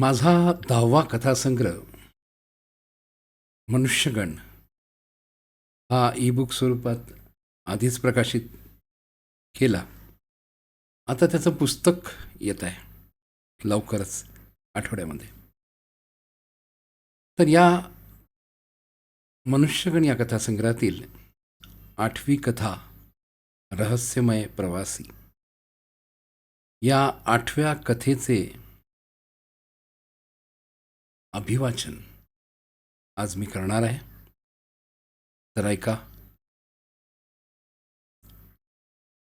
माझा दहावा कथासंग्रह मनुष्यगण हा ईबुक स्वरूपात आधीच प्रकाशित केला. आता त्याचं पुस्तक येत आहे लवकरच आठवड्यामध्ये. तर या मनुष्यगण या कथासंग्रहातील आठवी कथा रहस्यमय प्रवासी या आठव्या कथेचे अभिवाचन. आज मी करणार आहे. तर ऐका.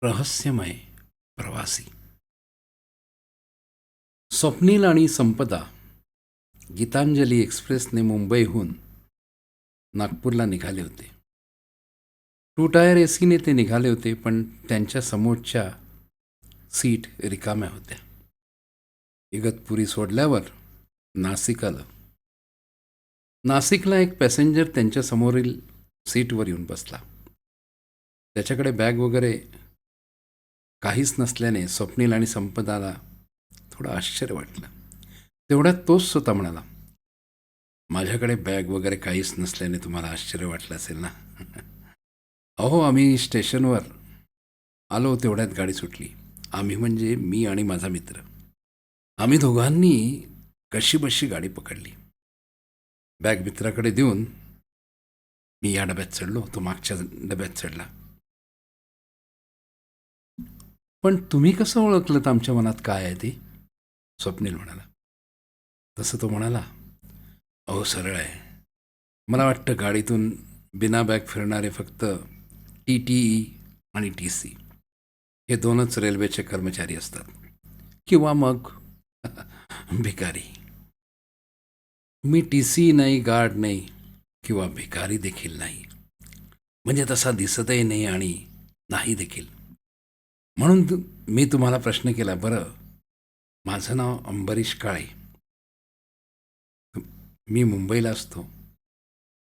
रहस्यमय प्रवासी. स्वप्नील आणि संपदा गीतांजली एक्सप्रेसने मुंबईहून नागपूरला निघाले होते. टू टायर एसीने ते निघाले होते पण त्यांच्या समोरच्या सीट रिकाम्या होत्या. इगतपुरी सोडल्यावर नाशिक आलं. नाशिकला एक पॅसेंजर त्यांच्या समोरील सीटवर येऊन बसला. त्याच्याकडे बॅग वगैरे काहीच नसल्याने स्वप्नील आणि संपदाला थोडं आश्चर्य वाटलं. तेवढ्यात तोच स्वतः म्हणाला माझ्याकडे बॅग वगैरे काहीच नसल्याने तुम्हाला आश्चर्य वाटलं असेल ना? अहो आम्ही स्टेशनवर आलो तेवढ्यात गाडी सुटली. आम्ही म्हणजे मी आणि माझा मित्र. आम्ही दोघांनी कशीबशी गाडी पकडली. बॅग मित्राकडे देऊन मी या डब्यात चढलो तो मागच्या डब्यात चढला. पण तुम्ही कसं ओळखलं आमच्या मनात काय आहे ते? स्वप्नील म्हणाला. तसं तो म्हणाला अहो सरळ आहे. मला वाटतं गाडीतून बिना बॅग फिरणारे फक्त टी टी ई आणि टी सी. हे दोनच रेल्वेचे कर्मचारी असतात. किंवा मग भिकारी. मी टी सी नाही गार्ड नाही किंवा भिकारी देखील नाही. म्हणजे तसा दिसतही नाही आणि नाही देखील. म्हणून मी तुम्हाला प्रश्न केला बरं माझं नाव अंबरीश काळे. मी मुंबईला असतो.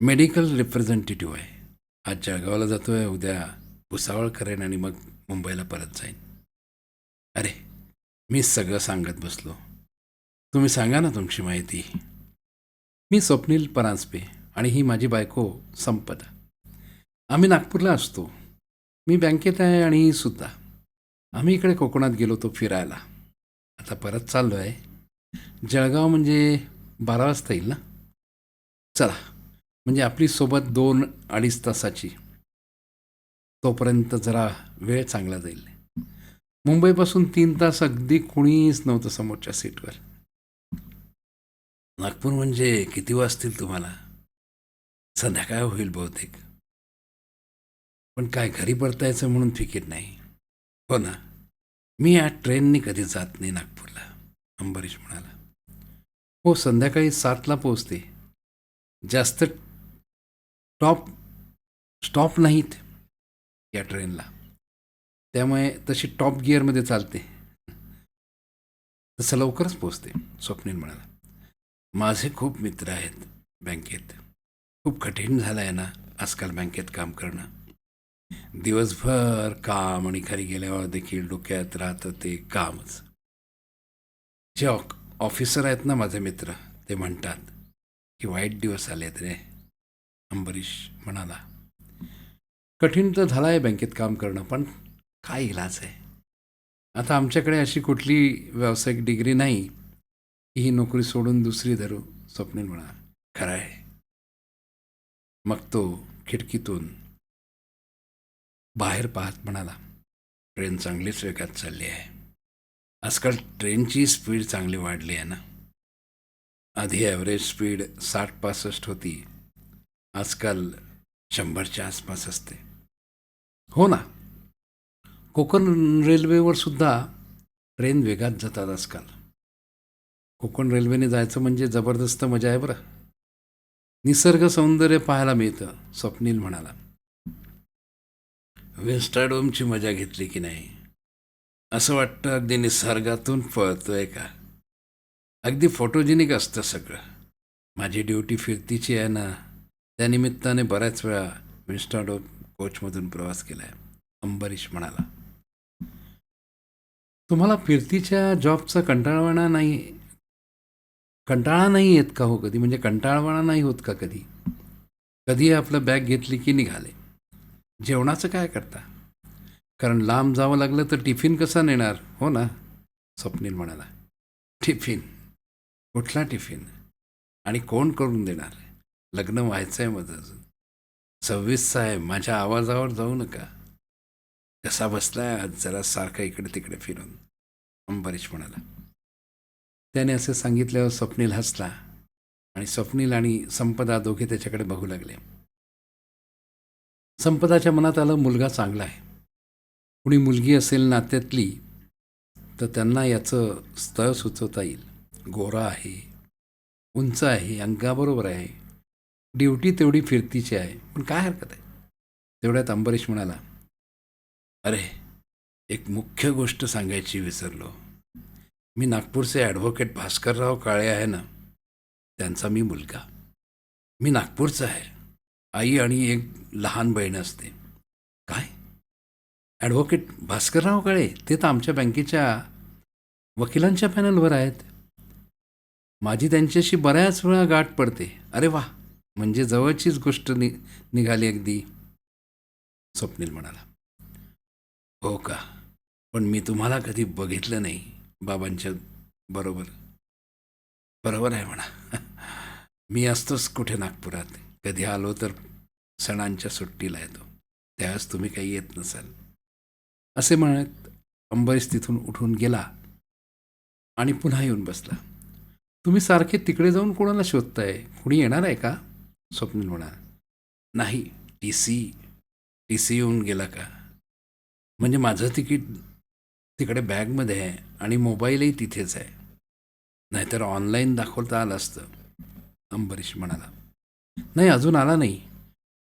मेडिकल रिप्रेझेंटेटिव्ह आहे. आज जळगावला जातो आहे उद्या भुसावळ करेन आणि मग मुंबईला परत जाईन. अरे मी सगळं सांगत बसलो. तुम्ही सांगा ना तुमची माहिती. मी स्वप्नील परांजपे आणि ही माझी बायको संपदा आम्ही नागपूरला असतो. मी बँकेत आहे आणि ही सुद्धा. आम्ही इकडे कोकणात गेलो होतो फिरायला. आता परत चाललो आहे जळगाव म्हणजे बारा वाजता येईल ना? चला. म्हणजे आपली सोबत दोन अडीच तासाची. तोपर्यंत जरा वेळ चांगला जाईल. मुंबईपासून तीन तास अगदी कुणीच नव्हतं समोरच्या सीटवर. नागपूर म्हणजे किती वाजतील तुम्हाला? संध्याकाळ होईल बहुतेक. पण काय घरी परतायचं म्हणून फिकीर नाही. हो ना? मी या ट्रेननी कधी जात नाही नागपूरला अंबरीश म्हणाला. हो संध्याकाळी सातला पोचते जास्त टॉप स्टॉप नाहीत या ट्रेनला. त्यामुळे तशी टॉप गिअरमध्ये चालते. तसं लवकरच पोचते स्वप्नील म्हणाला. माझे खूप मित्र आहेत बँकेत. खूप कठीण झालं आहे ना आजकाल बँकेत काम करणं. दिवसभर काम आणि घरी गेल्यावर देखील डोक्यात राहतं ते कामच. जे ऑ ऑफिसर आहेत ना माझे मित्र ते म्हणतात की वाईट दिवस आलेत रे. अंबरीश म्हणाला. कठीण तर झालं आहे बँकेत काम करणं पण काय इलाज आहे? आता आमच्याकडे अशी कुठली व्यावसायिक डिग्री नाही. ही नोकरी सोडून दुसरी धरू स्वप्नील म्हणा खरं आहे. मग तो खिडकीतून बाहेर पाहत म्हणाला ट्रेन चांगलीच वेगात चालली आहे. आजकाल ट्रेनची स्पीड चांगली वाढली आहे ना? आधी ॲव्हरेज स्पीड साठ पासष्ट होती. आजकाल शंभरच्या आसपास असते. हो ना? कोकण रेल्वेवर सुद्धा ट्रेन वेगात जातात आजकाल. कोकण रेल्वेने जायचं म्हणजे जबरदस्त मजा आहे बरं. निसर्ग सौंदर्य पाहायला मिळतं स्वप्नील म्हणाला. वेस्टाडोमची मजा घेतली की नाही? असं वाटतं अगदी निसर्गातून पळतोय का? अगदी फोटोजेनिक असतं सगळं. माझी ड्युटी फिरतीची आहे ना त्यानिमित्ताने बऱ्याच वेळा विन्स्टाडो कोचमधून प्रवास केला आहे अंबरीश म्हणाला. तुम्हाला फिरतीच्या जॉबचा कंटाळवाणा नाही कंटाळा नाही येत का हो कधी? म्हणजे कंटाळवाणा नाही होत का कधी? कधी आपलं बॅग घेतली की निघाले? जेवणाचं काय करता? कारण लांब जावं लागलं तर टिफिन कसा नेणार? हो ना? स्वप्नील म्हणाला. टिफिन? कुठला टिफिन? आणि कोण करून देणार? लग्न व्हायचं आहे माझं अजून. सव्वीस साहेब माझ्या आवाजावर जाऊ नका. कसा बसलाय आज? जरा सारखा इकडे तिकडे फिरून. अंबरीश म्हणाला. त्याने असे सांगितल्यावर स्वप्नील हसला आणि स्वप्नील आणि संपदा दोघे त्याच्याकडे बघू लागले. संपदाच्या मनात आलं मुलगा चांगला आहे. कुणी मुलगी असेल नात्यातली तर त्यांना याचं स्थळ सुचवता येईल. गोरा आहे उंच आहे अंगाबरोबर आहे. ड्युटी तेवढी फिरतीची आहे. पण काय हरकत आहे? तेवढ्यात अंबरीश म्हणाला अरे एक मुख्य गोष्ट सांगायची विसरलो. मी नागपूरचे ॲडव्होकेट भास्करराव काळे आहे ना त्यांचा मी मुलगा. मी नागपूरचा आहे. आई आणि एक लहान बहीण असते. काय? ॲडव्होकेट भास्करराव काळे ते तर आमच्या बँकेच्या वकिलांच्या पॅनलवर आहेत. माझी त्यांच्याशी बऱ्याच वेळा गाठ पडते. अरे वा म्हणजे जवळचीच गोष्ट नि निघाली अगदी. स्वप्नील म्हणाला. हो का? पण मी तुम्हाला कधी बघितलं नाही. बाबांच्या बरोबर. बरोबर आहे म्हणा. मी असतोच कुठे नागपुरात. कधी आलो तर सणांच्या सुट्टीला येतो. त्यावेळेस तुम्ही काही येत नसाल. असे म्हणत अंबरीश तिथून उठून गेला आणि पुन्हा येऊन बसला. तुम्ही सारखे तिकडे जाऊन कोणाला शोधताय? कुणी येणार आहे का? स्वप्नील म्हणा नाही टी सी. टी सी येऊन गेला का? म्हणजे माझं तिकीट तिकडे बॅगमध्ये आहे आणि मोबाईलही तिथेच आहे. नाहीतर ऑनलाईन दाखवता आलं असतं अंबरीश म्हणाला. नाही अजून आला नाही.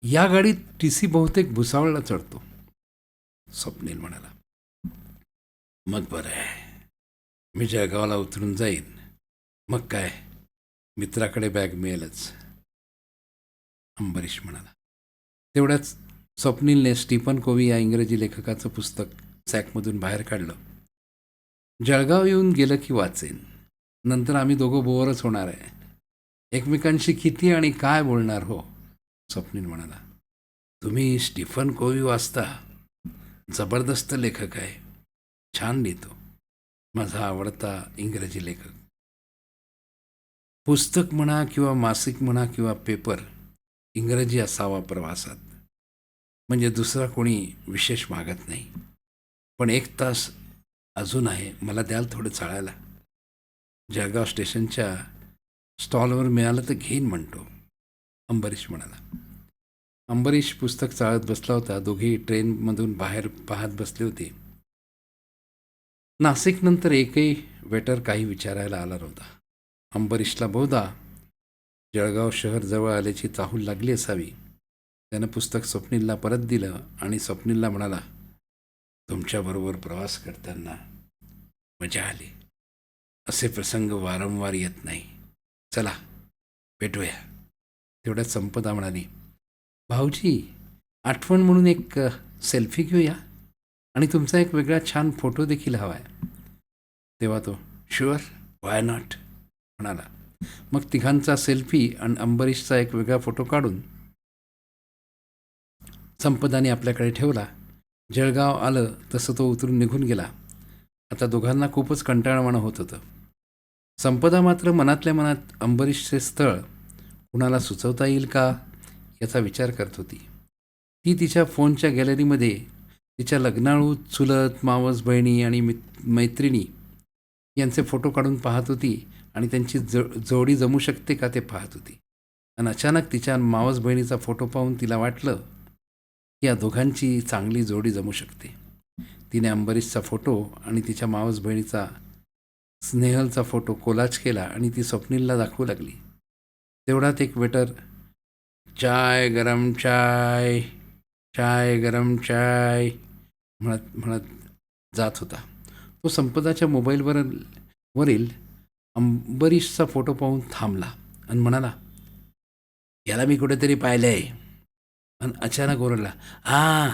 या गाडीत टी सी बहुतेक भुसावळला चढतो स्वप्नील म्हणाला. मग बरं आहे. मी जळगावला उतरून जाईन. मग काय? मित्राकडे बॅग मिळेलच. अंबरीश म्हणाला. तेवढ्याच स्वप्नीलने स्टीफन कोवी या इंग्रजी लेखकाचं पुस्तक सॅकमधून बाहेर काढलं. जळगाव येऊन गेलं की वाचेन. नंतर आम्ही दोघं बोअरच होणार आहे. एकमेकांशी किती आणि काय बोलणार हो? स्वप्नील म्हणाला. तुम्ही स्टीफन कोवी वाचता. जबरदस्त लेखक आहे. छान लिहितो. माझा आवडता इंग्रजी लेखक. पुस्तक म्हणा किंवा मासिक म्हणा किंवा पेपर इंग्रजी असावा प्रवासात. म्हणजे दुसरा कोणी विशेष मागत नाही. पण एक तास अजून आहे. मला द्याल थोडं चाळायला जळगाव स्टेशनच्या स्टॉलवर मिळालं तर घेईन म्हणतो अंबरीश म्हणाला. अंबरीश पुस्तक चाळत बसला होता. दोघी ट्रेनमधून बाहेर पाहत बसले होते. नाशिकनंतर एकही वेटर काही विचारायला आला नव्हता. अंबरीशला बहुधा जळगाव शहर जवळ आल्याची चाहूल लागली असावी. त्यानं पुस्तक स्वप्नीलला परत दिलं आणि स्वप्नीलला म्हणाला तुमच्याबरोबर प्रवास करताना मजा आली. असे प्रसंग वारंवार येत नाही. चला भेटूया. तेवढ्यात संपदा म्हणाली भाऊजी आठवण म्हणून एक सेल्फी घेऊया आणि तुमचा एक वेगळा छान फोटो देखील हवा आहे तेव्हा तो शुअर वाय नॉट म्हणाला. मग तिघांचा सेल्फी आणि अंबरीशचा एक वेगळा फोटो काढून संपदाने आपल्याकडे ठेवला. जळगाव आलं तसं तो उतरून निघून गेला. आता दोघांना खूपच कंटाळवाणं होत होतं. संपदा मात्र मनातल्या मनात अंबरीशचे स्थळ कुणाला सुचवता येईल का याचा विचार करत होती. ती तिच्या फोनच्या गॅलरीमध्ये तिच्या लग्नाळू चुलत मावस बहिणी आणि मित मैत्रिणी यांचे फोटो काढून पाहत होती आणि त्यांची ज जोडी जमू शकते का ते पाहत होती. आणि अचानक तिच्या मावस बहिणीचा फोटो पाहून तिला वाटलं या दोघांची चांगली जोडी जमू शकते. तिने अंबरीशचा फोटो आणि तिच्या मावस बहिणीचा स्नेहलचा फोटो कोलाज केला आणि ती स्वप्नीलला दाखवू लागली. तेवढ्यात एक वेटर चाय गरम चाय चाय गरम चाय म्हणत म्हणत जात होता. तो संपदाच्या मोबाईलवर वरील अंबरीशचा फोटो पाहून थांबला आणि म्हणाला याला मी कुठेतरी पाहिलं आहे अचानक ओरडला हा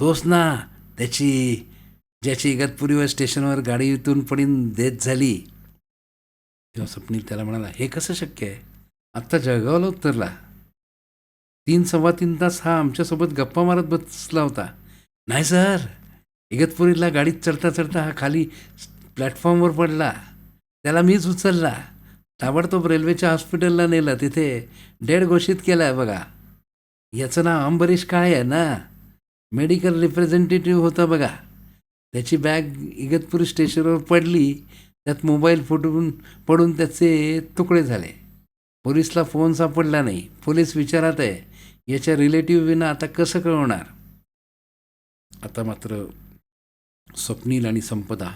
तोच ना त्याची ज्याची इगतपुरीवर स्टेशनवर गाडीतून पडून देत झाली. तेव्हा स्वप्नील त्याला म्हणाला हे कसं शक्य आहे? आत्ता जळगावला उतरला. तीन सव्वा तीन तास हा आमच्यासोबत गप्पा मारत बसला होता. नाही सर इगतपुरीला गाडीत चढता चढता हा खाली प्लॅटफॉर्मवर पडला. त्याला मीच उचलला. ताबडतोब रेल्वेच्या हॉस्पिटलला नेलं तिथे डेड घोषित केला आहे बघा. याचं नाव अंबरीश काय आहे ना? मेडिकल रिप्रेझेंटेटिव्ह होता बघा. त्याची बॅग इगतपुरी स्टेशनवर पडली त्यात मोबाईल फुटून पडून त्याचे तुकडे झाले. पोलिसला फोन सापडला नाही. पोलीस विचारात आहे याच्या रिलेटिव्ह विना आता कसं कळवणार? आता मात्र स्वप्नील आणि संपदा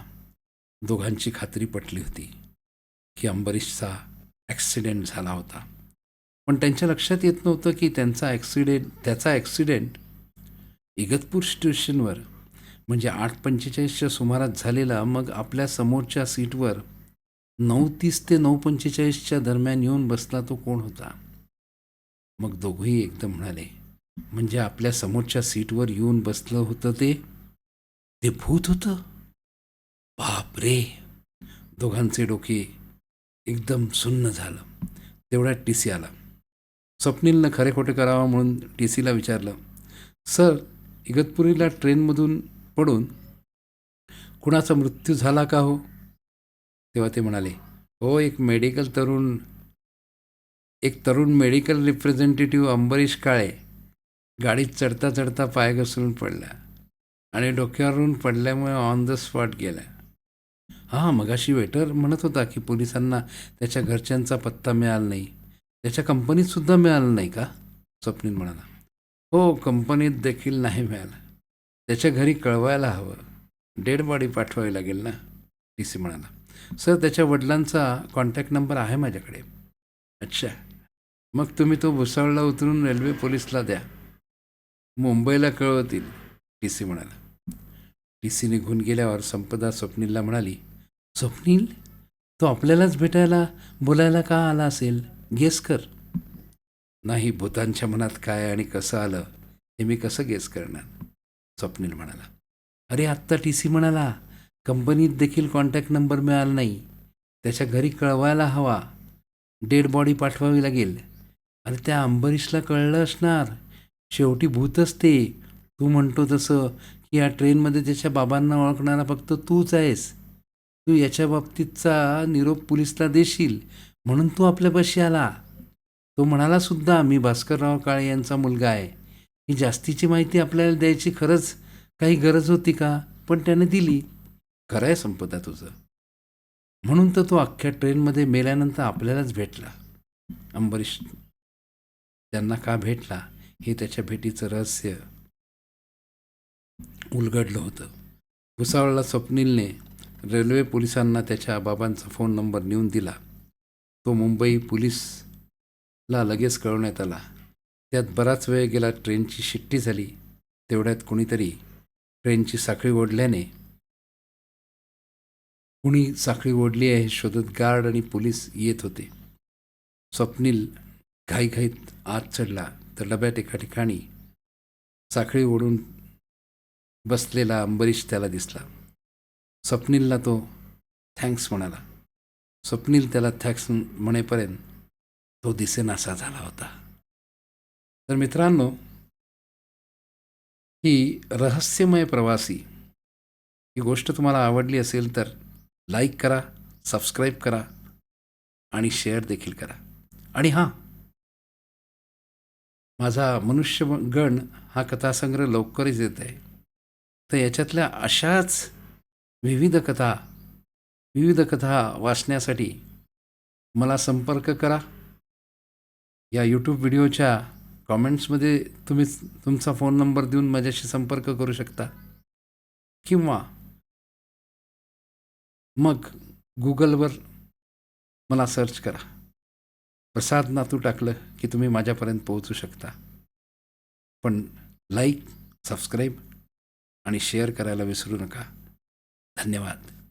दोघांची खात्री पटली होती की अंबरीशचा ॲक्सिडेंट झाला होता. पण त्यांच्या लक्षात येत नव्हतं की त्यांचा ॲक्सिडेंट त्याचा ॲक्सिडेंट इगतपूर स्टेशनवर म्हणजे आठ पंचेचाळीसच्या सुमारात झालेला मग आपल्या समोरच्या सीटवर नऊ तीस ते नऊ पंचेचाळीसच्या दरम्यान येऊन बसला तो कोण होता? मग दोघंही एकदम म्हणाले म्हणजे आपल्या समोरच्या सीटवर येऊन बसलं होतं ते? ते भूत होतं? बाप रे! दोघांचे डोके एकदम सुन्न झालं. तेवढ्यात टी सी आला. स्वप्नीलनं खरे खोटे करावं म्हणून टी सीला विचारलं. सर इगतपुरीला ट्रेनमधून पडून कुणाचा मृत्यू झाला का हो? तेव्हा ते म्हणाले हो एक मेडिकल तरुण एक तरुण मेडिकल रिप्रेझेंटेटिव्ह अंबरीश काळे गाडीत चढता चढता पाय घसरून पडला आणि डोक्यावरून पडल्यामुळे ऑन द स्पॉट गेला. हां मगाशी वेटर म्हणत होता की पोलिसांना त्याच्या घरच्यांचा पत्ता मिळाला नाही. त्याच्या कंपनीत सुद्धा नाही का? स्वप्नील म्हणाला. हो कंपनीत देखील नाही मिळालं. त्याच्या घरी कळवायला हवं. डेड बॉडी पाठवावी लागेल ना? टी सी म्हणाला. सर त्याच्या वडिलांचा कॉन्टॅक्ट नंबर आहे माझ्याकडे. अच्छा. मग तुम्ही तो भुसावळला उतरून रेल्वे पोलिसला द्या. मुंबईला कळवतील टी सी म्हणाला. टी सी निघून गेल्यावर संपदा स्वप्नीलला म्हणाली स्वप्नील तो आपल्यालाच भेटायला बोलायला का आला असेल? गेस कर. नाही भूतांच्या मनात काय आणि कसं आलं हे मी कसं गेस करणार? स्वप्नील म्हणाला. अरे आत्ता टी सी म्हणाला कंपनीत देखील कॉन्टॅक्ट नंबर मिळाला नाही. त्याच्या घरी कळवायला हवा. डेड बॉडी पाठवावी लागेल. अरे त्या अंबरीशला कळलं असणार. शेवटी भूतच ते. तू म्हणतो तसं की या ट्रेनमध्ये त्याच्या बाबांना ओळखणारा फक्त तूच आहेस. तू याच्या बाबतीतचा निरोप पोलिसला देशील. म्हणून तू आपल्यापाशी आला. तो म्हणाला सुद्धा मी भास्करराव काळे यांचा मुलगा आहे. ही जास्तीची माहिती आपल्याला द्यायची खरंच काही गरज होती का? पण त्याने दिली. खरं आहे संपदा तुझं. म्हणून तर तो अख्ख्या ट्रेनमध्ये मेल्यानंतर आपल्यालाच भेटला. अंबरीश त्यांना का भेटला हे त्याच्या भेटीचं रहस्य उलगडलं होतं. भुसावळला स्वप्नीलने रेल्वे पोलिसांना त्याच्या बाबांचा फोन नंबर नेऊन दिला. तो मुंबई पोलीसला लगेच कळवण्यात आला. त्यात बराच वेळ गेला ट्रेनची शिट्टी झाली. तेवढ्यात कुणीतरी ट्रेनची साखळी ओढल्याने कुणी साखळी ओढली आहे शोधत गार्ड आणि पोलीस येत होते. स्वप्नील घाईघाईत आत चढला. तर डब्यात एका ठिकाणी साखळी ओढून बसलेला अंबरीश त्याला दिसला. स्वप्नीलला तो थँक्स म्हणाला. स्वप्नील त्याला थॅक्स म्हणेपर्यंत तो दिसेनासा झाला होता. तर मित्रांनो ही रहस्यमय प्रवासी ही गोष्ट तुम्हाला आवडली असेल तर लाईक करा सबस्क्राईब करा आणि शेअर देखील करा. आणि हां माझा मनुष्यगण हा कथासंग्रह लवकरच येत आहे. तर याच्यातल्या अशाच विविध कथा विविध कथा वाचण्यासाठी मला संपर्क करा. या यूट्यूब व्हिडिओच्या कॉमेंट्समध्ये तुम्ही तुमचा फोन नंबर देऊन माझ्याशी संपर्क करू शकता. किंवा मग गुगलवर मला सर्च करा. प्रसाद नातू टाकलं की तुम्ही माझ्यापर्यंत पोहोचू शकता. पण लाईक सबस्क्राईब आणि शेअर करायला विसरू नका. धन्यवाद.